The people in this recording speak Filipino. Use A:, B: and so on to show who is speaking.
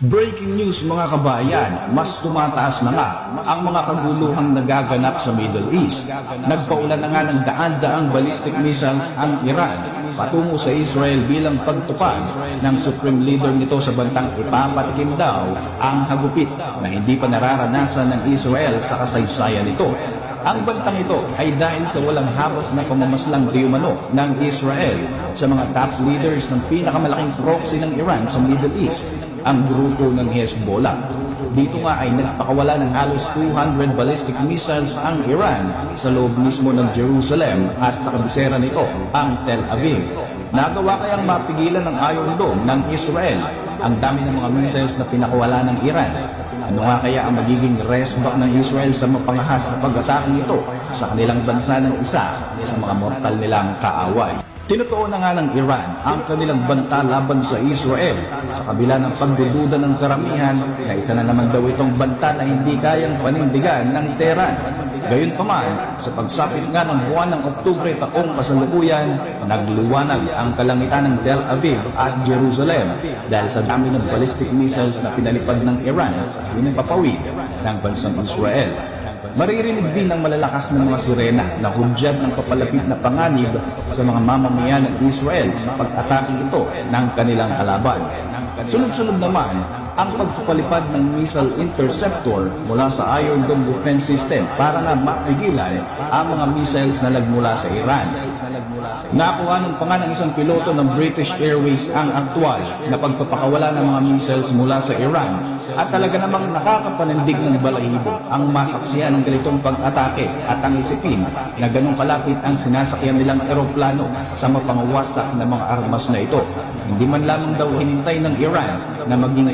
A: Breaking news mga kabayan, mas tumataas na nga ang mga kaguluhang nagaganap sa Middle East. Nagpaulan na nga ng daan-daang ballistic missiles ang Iran patungo sa Israel bilang pagtupad ng supreme leader nito sa bantang ipapatikim daw ang hagupit na hindi pa nararanasan ng Israel sa kasaysayan nito. Ang bantang ito ay dahil sa walang habas na pamamaslang di umano ng Israel sa mga top leaders ng pinakamalaking proxy ng Iran sa Middle East ang grupo ng Hezbollah. Dito nga ay nagpakawala ng halos 200 ballistic missiles ang Iran sa loob mismo ng Jerusalem at sa kabisera nito ang Tel Aviv. Nagawa kayang mapigilan ng Iron Dome ng Israel ang dami ng mga missiles na pinakawala ng Iran. Ano nga kaya ang magiging resback ng Israel sa mapangahas na pag-atake nito sa kanilang bansa ng isa sa mga mortal nilang kaaway? Tinutuon na nga ng Iran ang kanilang banta laban sa Israel sa kabila ng pagdududa ng karamihan na isa na naman daw itong banta na hindi kayang panindigan ng Tehran. Gayunpaman, sa pagsapit nga ng buwan ng Oktubre taong kasalukuyan, nagliwanag ang kalangitan ng Tel Aviv at Jerusalem dahil sa dami ng ballistic missiles na pinalipad ng Iran sa pinapapawid ng bansang Israel. Maririnig din ng malalakas ng mga sirena na hudyat ng papalapit na panganib sa mga mamamayan ng Israel sa pag-atake ito ng kanilang kalaban. Sunod-sunod naman ang pagpapalipad ng missile interceptor mula sa Iron Dome defense system para nga mapigilan ang mga missiles na nagmula sa Iran. Nakuha ng pa nga ng isang piloto ng British Airways ang aktual na pagpapakawala ng mga missiles mula sa Iran at talaga namang nakakapanindig ng balahibo ang masaksiyan ng ganitong pag-atake at ang isipin na ganong kalapit ang sinasakyan nilang eroplano sa mapangawasak ng mga armas na ito. Hindi man lamang daw hinintay ng Iran na maging